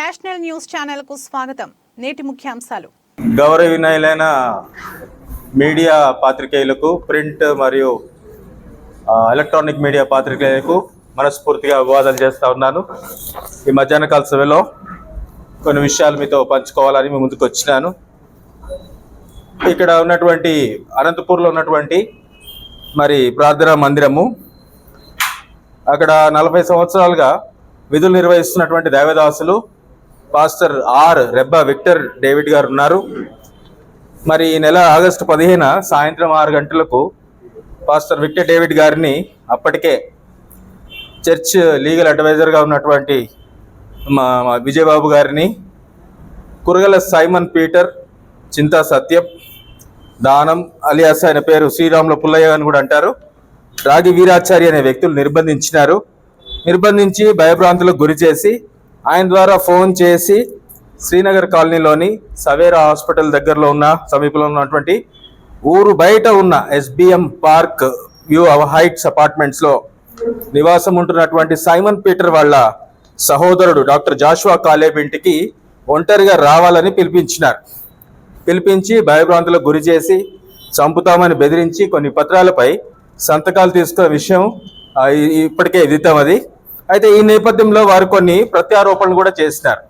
National news ఛానల్కు స్వాగతం. నేటి ముఖ్యాంశాలు. గౌరవ మీడియా పాత్రికేయులకు ప్రింట్ మరియు ఎలక్ట్రానిక్ మీడియా పాత్రికేయులకు మనస్ఫూర్తిగా అభివాదాలు చేస్తా ఉన్నాను. ఈ మధ్యాహ్న కాల సభలో కొన్ని విషయాలు మీతో పంచుకోవాలని మీ ముందుకు వచ్చినాను. ఇక్కడ ఉన్నటువంటి అనంతపూర్లో ఉన్నటువంటి మరి ప్రార్థనా మందిరము అక్కడ నలభై సంవత్సరాలుగా విధులు నిర్వహిస్తున్నటువంటి దేవదాసులు pastor R Rebba Victor David గారు ఉన్నారు. మరి ఈ నెల ఆగస్టు పదిహేన సాయంత్రం ఆరు గంటలకు పాస్టర్ విక్టర్ డేవిడ్ గారిని అప్పటికే చర్చ్ లీగల్ అడ్వైజర్గా ఉన్నటువంటి మా విజయబాబు గారిని కురగల సైమన్ పీటర్ చింతా సత్యం దానం అలియాస్ ఆయన పేరు శ్రీరాముల పుల్లయ్య అని కూడా అంటారు. రాగి వీరాచారి అనే వ్యక్తులు నిర్బంధించినారు. నిర్బంధించి భయభ్రాంతులకు గురి చేసి ఆయన ద్వారా ఫోన్ చేసి శ్రీనగర్ కాలనీలోని సవేరా హాస్పిటల్ దగ్గరలో ఉన్న సమీపంలో ఉన్నటువంటి ఊరు బయట ఉన్న ఎస్బిఎం పార్క్ వ్యూ హైట్స్ అపార్ట్మెంట్స్లో నివాసం ఉంటున్నటువంటి సైమన్ పీటర్ వాళ్ళ సహోదరుడు డాక్టర్ జాషువా కాలేబ్ ఇంటికి ఒంటరిగా రావాలని పిలిపించినారు. పిలిపించి భయభ్రాంతులకు గురి చేసి చంపుతామని బెదిరించి కొన్ని పత్రాలపై సంతకాలు తీసుకున్న విషయం ఇప్పటికే విదితం అది. అయితే ఈ నేపథ్యంలో వారు కొన్ని ప్రత్యారోపణలు కూడా చేసినారు.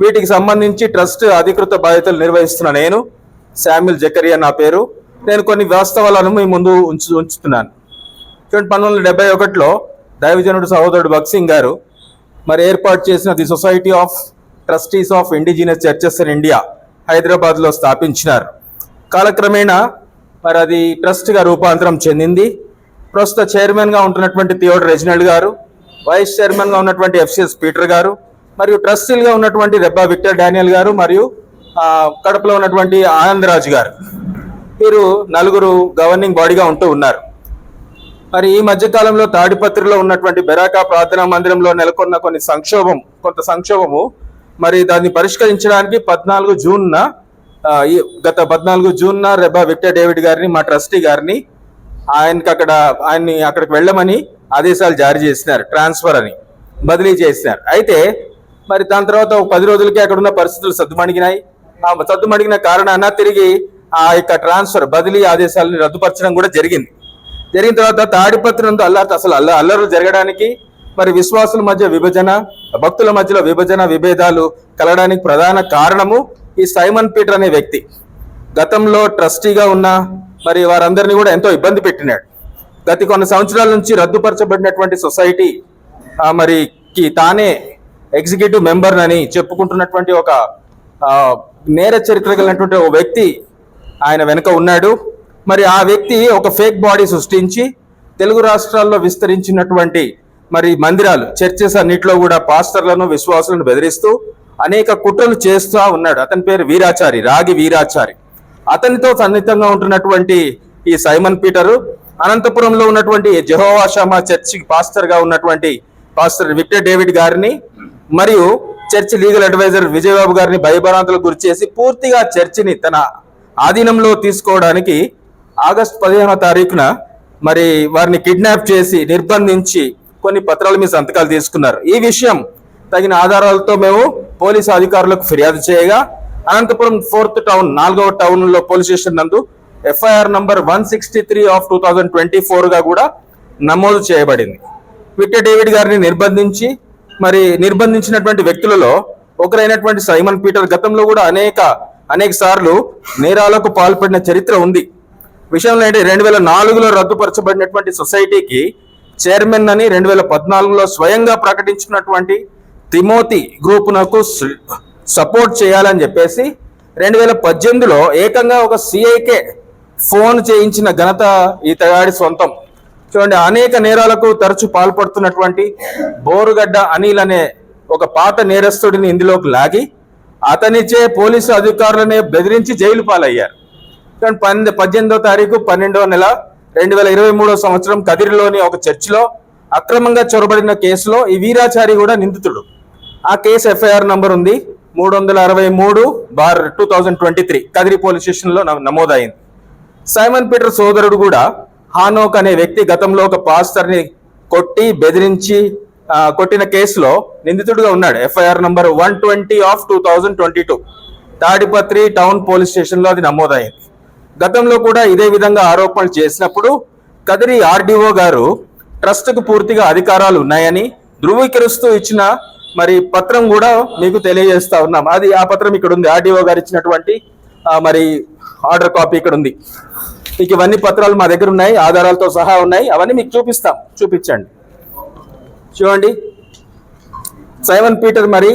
వీటికి సంబంధించి ట్రస్ట్ అధికృత బాధ్యతలు నిర్వహిస్తున్న నేను శామ్యుల్ జకరియా నా పేరు. నేను కొన్ని వాస్తవాలను మీ ముందు ఉంచు ఉంచుతున్నాను. చూడండి పంతొమ్మిది వందల డెబ్బై ఒకటిలో దైవజనుడు సహోదరుడు భక్సింగ్ గారు మరి ఏర్పాటు చేసిన the society of trustees of indigenous churches in India హైదరాబాద్లో స్థాపించినారు. కాలక్రమేణా మరి అది ట్రస్ట్గా రూపాంతరం చెందింది. ప్రస్తుత చైర్మన్గా ఉంటున్నటువంటి థియోడ్ రెజినల్డ్ గారు వైస్ చైర్మన్గా ఉన్నటువంటి ఎఫ్సిఎస్ పీటర్ గారు మరియు ట్రస్టీలుగా ఉన్నటువంటి రెబ్బా విక్టర్ డానియల్ గారు మరియు కడపలో ఉన్నటువంటి ఆనందరాజు గారు. వీరు నలుగురు గవర్నింగ్ బాడీగా ఉంటూ ఉన్నారు. మరి ఈ మధ్య కాలంలో తాడిపత్రిలో ఉన్నటువంటి బెరాకా ప్రార్థనా మందిరంలో నెలకొన్న కొన్ని సంక్షోభం కొంత సంక్షోభము మరి దాన్ని పరిష్కరించడానికి పద్నాలుగు జూన్న ఈ గత పద్నాలుగు జూన్న రెబ్బా విక్టర్ డేవిడ్ గారిని మా ట్రస్టీ గారిని ఆయనకి అక్కడ ఆయన్ని అక్కడికి వెళ్ళమని ఆదేశాలు జారీ చేసినారు. ట్రాన్స్ఫర్ అని బదిలీ చేసినారు. అయితే మరి దాని తర్వాత ఒక పది రోజులకి అక్కడ ఉన్న పరిస్థితులు సద్దుమణిగినాయి. ఆ సద్దుమణిగిన కారణాన తిరిగి ఆ యొక్క ట్రాన్స్ఫర్ బదిలీ ఆదేశాలను రద్దుపరచడం కూడా జరిగింది. జరిగిన తర్వాత తాడిపత్రంతో నందు అల్లారు అసలు అల్ల అల్లర్లు జరగడానికి మరి విశ్వాసుల మధ్య విభజన భక్తుల మధ్యలో విభజన విభేదాలు కలగడానికి ప్రధాన కారణము ఈ సైమన్ పీటర్ అనే వ్యక్తి. గతంలో ట్రస్టీగా ఉన్న మరి వారందరినీ కూడా ఎంతో ఇబ్బంది పెట్టినాడు. గత కొన్ని సంవత్సరాల నుంచి రద్దుపరచబడినటువంటి సొసైటీ మరి కి తానే ఎగ్జిక్యూటివ్ మెంబర్ అని చెప్పుకుంటున్నటువంటి ఒక నేర చరిత్ర కలిగినటువంటి ఒక వ్యక్తి ఆయన వెనుక ఉన్నాడు. మరి ఆ వ్యక్తి ఒక ఫేక్ బాడీ సృష్టించి తెలుగు రాష్ట్రాల్లో విస్తరించినటువంటి మరి మందిరాలు చర్చెస్ అన్నింటిలో కూడా పాస్టర్లను విశ్వాసులను బెదిరిస్తూ అనేక కుట్రలు చేస్తూ ఉన్నాడు. అతని పేరు వీరాచారి రాగి వీరాచారి. అతనితో సన్నిహితంగా ఉంటున్నటువంటి ఈ సైమన్ పీటరు అనంతపురంలో ఉన్నటువంటి జెహోవా షమా చర్చి పాస్టర్గా ఉన్నటువంటి పాస్టర్ విక్టర్ డేవిడ్ గారిని మరియు చర్చ్ లీగల్ అడ్వైజర్ విజయబాబు గారిని భయభ్రాంతులకు గురి చేసి పూర్తిగా చర్చిని తన ఆధీనంలో తీసుకోవడానికి ఆగస్ట్ పదిహేనో తారీఖున మరి వారిని కిడ్నాప్ చేసి నిర్బంధించి కొన్ని పత్రాల మీద సంతకాలు తీసుకున్నారు. ఈ విషయం తగిన ఆధారాలతో మేము పోలీసు అధికారులకు ఫిర్యాదు చేయగా అనంతపురం ఫోర్త్ టౌన్ నాలుగవ టౌన్లో పోలీస్ స్టేషన్ నందు FIR number one sixty three of two thousand twenty ఫోర్గా కూడా నమోదు చేయబడింది. విక్టర్ డేవిడ్ గారిని నిర్బంధించి మరి నిర్బంధించినటువంటి వ్యక్తులలో ఒకరైనటువంటి సైమన్ పీటర్ గతంలో కూడా అనేక అనేక సార్లు నేరాలకు పాల్పడిన చరిత్ర ఉంది. విషయంలో ఏంటి? రెండు వేల నాలుగులో రద్దుపరచబడినటువంటి సొసైటీకి చైర్మన్ అని రెండు వేల పద్నాలుగులో స్వయంగా ప్రకటించుకున్నటువంటి తిమోతి గ్రూపునకు నాకు సపోర్ట్ చేయాలని చెప్పేసి రెండు వేల పద్దెనిమిదిలో ఏకంగా ఒక సిఐకే ఫోన్ చేయించిన ఘనత ఈతగాడి సొంతం. చూడండి అనేక నేరాలకు తరచు పాల్పడుతున్నటువంటి బోరుగడ్డ అనిల్ అనే ఒక పాత నేరస్తుడిని ఇందులోకి లాగి అతనిచే పోలీసు అధికారులనే బెదిరించి జైలు పాలయ్యారు. చూడండి పన్నెండు పద్దెనిమిదో తారీఖు పన్నెండవ నెల రెండు వేల ఇరవై మూడో సంవత్సరం కదిరిలోని ఒక చర్చిలో అక్రమంగా చొరబడిన కేసులో ఈ వీరాచారి కూడా నిందితుడు. ఆ కేసు ఎఫ్ఐఆర్ నంబర్ ఉంది మూడు వందల అరవై మూడు bar two thousand twenty three Kadiri police స్టేషన్లో నమోదైంది. సైమన్ పీటర్ సోదరుడు కూడా హానోక్ అనే వ్యక్తి గతంలో ఒక పాస్టర్ని కొట్టి బెదిరించి కొట్టిన కేసులో నిందితుడిగా ఉన్నాడు. FIR number one twenty of two thousand twenty two. Tadipatri town police స్టేషన్లో అది నమోదైంది. గతంలో కూడా ఇదే విధంగా ఆరోపణలు చేసినప్పుడు కదిరి ఆర్డీఓ గారు ట్రస్ట్కు పూర్తిగా అధికారాలు ఉన్నాయని ధృవీకరిస్తూ ఇచ్చిన మరి పత్రం కూడా మీకు తెలియజేస్తా ఉన్నాం. అది ఆ పత్రం ఇక్కడ ఉంది. ఆర్డీఓ గారు ఇచ్చినటువంటి మరి ఆర్డర్ కాపీ ఇక్కడ ఉంది. మీకు ఇవన్నీ పత్రాలు మా దగ్గర ఉన్నాయి ఆధారాలతో సహా ఉన్నాయి. అవన్నీ మీకు చూపిస్తాం. చూపించండి. చూడండి. సైమన్ పీటర్ మరి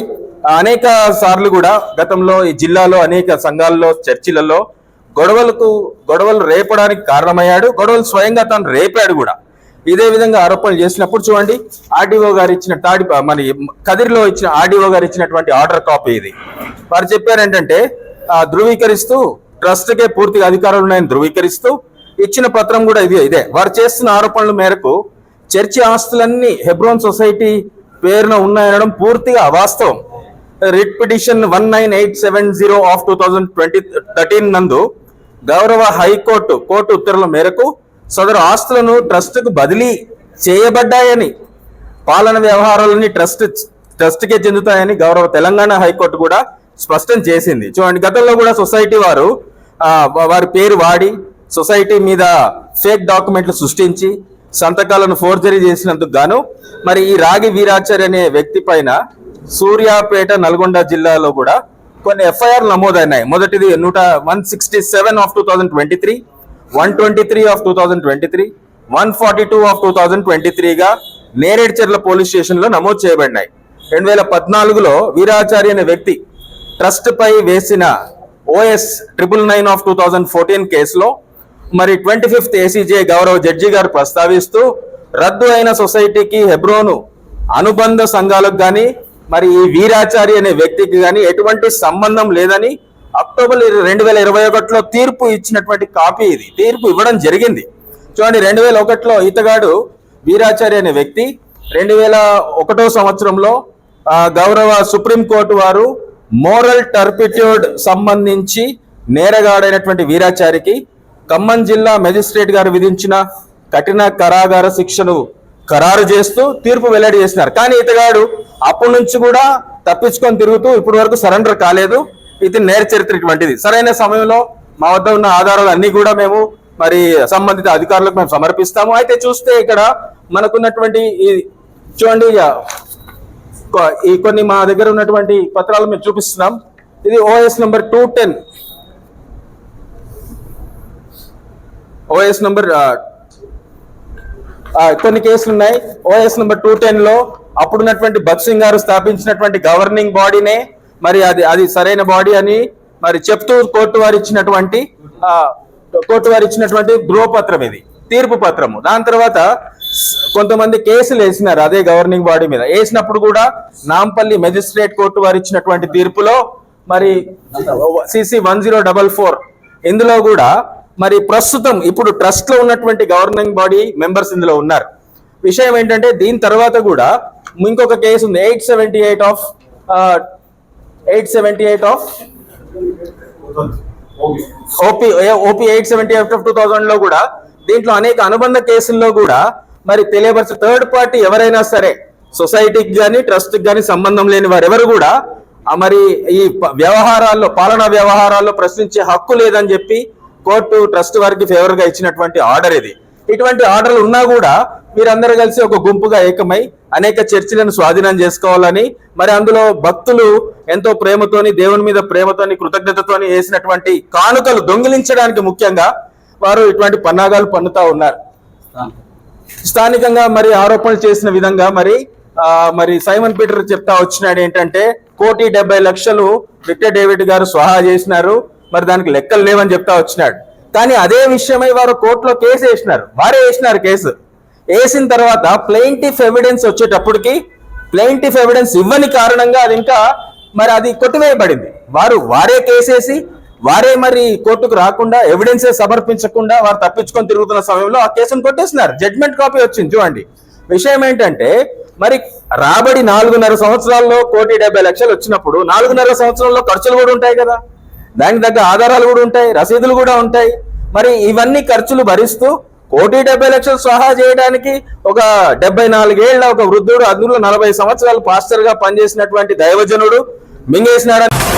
అనేక సార్లు కూడా గతంలో ఈ జిల్లాలో అనేక సంఘాల్లో చర్చిలలో గొడవలకు గొడవలు రేపడానికి కారణమయ్యాడు. గొడవలు స్వయంగా తాను రేపాడు కూడా. ఇదే విధంగా ఆరోపణలు చేసినప్పుడు చూడండి ఆర్డీఓ గారు ఇచ్చిన తాడి మన కదిరిలో ఇచ్చిన ఆర్డీఓ గారు ఇచ్చినటువంటి ఆర్డర్ కాపీ ఇది. వారు చెప్పారు ఏంటంటే ధృవీకరిస్తూ ట్రస్ట్కే పూర్తిగా అధికారాలు ఉన్నాయని ధృవీకరిస్తూ ఇచ్చిన పత్రం కూడా ఇది ఇదే. వారు చేస్తున్న ఆరోపణల మేరకు చర్చి ఆస్తులన్నీ హెబ్రోన్ సొసైటీ పేరున ఉన్నాయనడం పూర్తిగా అవాస్తవం. Writ petition one nine eight seven zero of two thousand twenty thirteen నందు గౌరవ హైకోర్టు కోర్టు ఉత్తర్వుల మేరకు సదరు ఆస్తులను ట్రస్టుకు బదిలీ చేయబడ్డాయని పాలన వ్యవహారాలన్నీ ట్రస్ట్ ట్రస్ట్కే చెందుతాయని గౌరవ తెలంగాణ హైకోర్టు కూడా స్పష్టం చేసింది. చూడండి గతంలో కూడా సొసైటీ వారు వారి పేరు వాడి సొసైటీ మీద ఫేక్ డాక్యుమెంట్లు సృష్టించి సంతకాలను ఫోర్జరీ చేసినందుకు గాను మరి ఈ రాగి వీరాచారి అనే వ్యక్తి పైన సూర్యాపేట నల్గొండ జిల్లాలో కూడా కొన్ని ఎఫ్ఐఆర్ నమోదైనాయి. మొదటిది నూట one sixty seven of two thousand twenty three one twenty three of two thousand twenty three one forty two of two thousand twenty త్రీగా Neredcherla police స్టేషన్లో నమోదు చేయబడినాయి. రెండు వేల పద్నాలుగులో వీరాచారి అనే వ్యక్తి ట్రస్ట్ పై వేసిన OS triple nine of two thousand fourteen కేసులో మరి ట్వంటీ ఫిఫ్త్ ఏసీజే గౌరవ జడ్జి గారు ప్రస్తావిస్తూ రద్దు అయిన సొసైటీకి హెబ్రోను అనుబంధ సంఘాలకు కానీ మరి ఈ వీరాచారి అనే వ్యక్తికి కానీ ఎటువంటి సంబంధం లేదని అక్టోబర్ రెండు వేల ఇరవై ఒకటిలో తీర్పు ఇచ్చినటువంటి కాపీ ఇది. తీర్పు ఇవ్వడం జరిగింది. చూడండి రెండు వేల ఒకటిలో ఈతగాడు వీరాచారి అనే వ్యక్తి రెండు వేల ఒకటో సంవత్సరంలో గౌరవ సుప్రీంకోర్టు వారు మోరల్ టర్పిట్యూడ్ సంబంధించి నేరగాడైనటువంటి వీరాచారికి ఖమ్మం జిల్లా మెజిస్ట్రేట్ గారు విధించిన కఠిన కరాగార శిక్షను ఖరారు చేస్తూ తీర్పు వెల్లడి చేసినారు. కానీ ఇతగాడు అప్పటి నుంచి కూడా తప్పించుకొని తిరుగుతూ ఇప్పటి వరకు సరెండర్ కాలేదు. ఇది నేర చరిత్ర ఇటువంటిది. సరైన సమయంలో మా వద్ద ఉన్న ఆధారాలు అన్ని కూడా మేము మరి సంబంధిత అధికారులకు మేము సమర్పిస్తాము. అయితే చూస్తే ఇక్కడ మనకున్నటువంటి ఈ చూడండి ఈ కొన్ని మా దగ్గర ఉన్నటువంటి పత్రాలు మేము చూపిస్తున్నాం. ఇది OS number two ten OS number కొన్ని కేసులు ఉన్నాయి. ఓఎస్ నెంబర్ టూ టెన్లో అప్పుడున్నటువంటి బక్సింగ్ గారు స్థాపించినటువంటి గవర్నింగ్ బాడీనే మరి అది అది సరైన బాడీ అని మరి చెప్తూ కోర్టు వారు ఇచ్చినటువంటి కోర్టు వారు ఇచ్చినటువంటి గృహపత్రం ఇది తీర్పు పత్రము. దాని తర్వాత కొంతమంది కేసులు వేసినారు అదే గవర్నింగ్ బాడీ మీద. వేసినప్పుడు కూడా నాంపల్లి మెజిస్ట్రేట్ కోర్టు వారు ఇచ్చినటువంటి తీర్పులో మరి CC one zero double four ఇందులో కూడా మరి ప్రస్తుతం ఇప్పుడు ట్రస్ట్లో ఉన్నటువంటి గవర్నింగ్ బాడీ మెంబర్స్ ఇందులో ఉన్నారు. విషయం ఏంటంటే దీని తర్వాత కూడా ఇంకొక కేసు ఉంది. Eight seventy eight of eight seventy eight of OP OP eight seventy eight of two థౌజండ్లో కూడా దీంట్లో అనేక అనుబంధ కేసుల్లో కూడా మరి తెలియపరచు థర్డ్ పార్టీ ఎవరైనా సరే సొసైటీకి కానీ ట్రస్ట్కి కానీ సంబంధం లేని వారు ఎవరు కూడా మరి ఈ వ్యవహారాల్లో పాలనా వ్యవహారాల్లో ప్రశ్నించే హక్కు లేదని చెప్పి కోర్టు ట్రస్ట్ వారికి ఫేవర్గా ఇచ్చినటువంటి ఆర్డర్ ఇది. ఇటువంటి ఆర్డర్లు ఉన్నా కూడా మీరందరూ కలిసి ఒక గుంపుగా ఏకమై అనేక చర్చిలను స్వాధీనం చేసుకోవాలని మరి అందులో భక్తులు ఎంతో ప్రేమతోని దేవుని మీద ప్రేమతోని కృతజ్ఞతతోని వేసినటువంటి కానుకలు దొంగిలించడానికి ముఖ్యంగా వారు ఇటువంటి పన్నాగాలు పన్నుతా ఉన్నారు. స్థానికంగా మరి ఆరోపణలు చేసిన విధంగా మరి మరి సైమన్ పీటర్ చెప్తా వచ్చినాడు ఏంటంటే కోటి డెబ్బై లక్షలు విక్టర్ డేవిడ్ గారు స్వాహా చేసినారు మరి దానికి లెక్కలు లేవని చెప్తా వచ్చినాడు. కానీ అదే విషయమై వారు కోర్టులో కేసు వేసినారు. వారే వేసినారు కేసు. వేసిన తర్వాత ప్లెయింటిఫ్ ఎవిడెన్స్ వచ్చేటప్పటికి ప్లెయింటిఫ్ ఎవిడెన్స్ ఇవ్వని కారణంగా అది ఇంకా మరి అది కొట్టివేయబడింది. వారు వారే కేసేసి వారే మరి కోర్టుకు రాకుండా ఎవిడెన్సే సమర్పించకుండా వారు తప్పించుకొని తిరుగుతున్న సమయంలో ఆ కేసును కొట్టేసినారు జడ్మెంట్ కాపీ వచ్చింది. చూడండి. విషయం ఏంటంటే మరి రాబడి నాలుగున్నర సంవత్సరాల్లో కోటి డెబ్బై లక్షలు వచ్చినప్పుడు నాలుగున్నర సంవత్సరాల్లో ఖర్చులు కూడా ఉంటాయి కదా. దానికి తగ్గ ఆధారాలు కూడా ఉంటాయి రసీదులు కూడా ఉంటాయి. మరి ఇవన్నీ ఖర్చులు భరిస్తూ కోటి డెబ్బై లక్షలు సహా చేయడానికి ఒక డెబ్బై నాలుగేళ్ళ ఒక వృద్ధుడు అందులో నలభై సంవత్సరాలు పాస్టర్గా పనిచేసినటువంటి దైవజనుడు మింగేసినాడని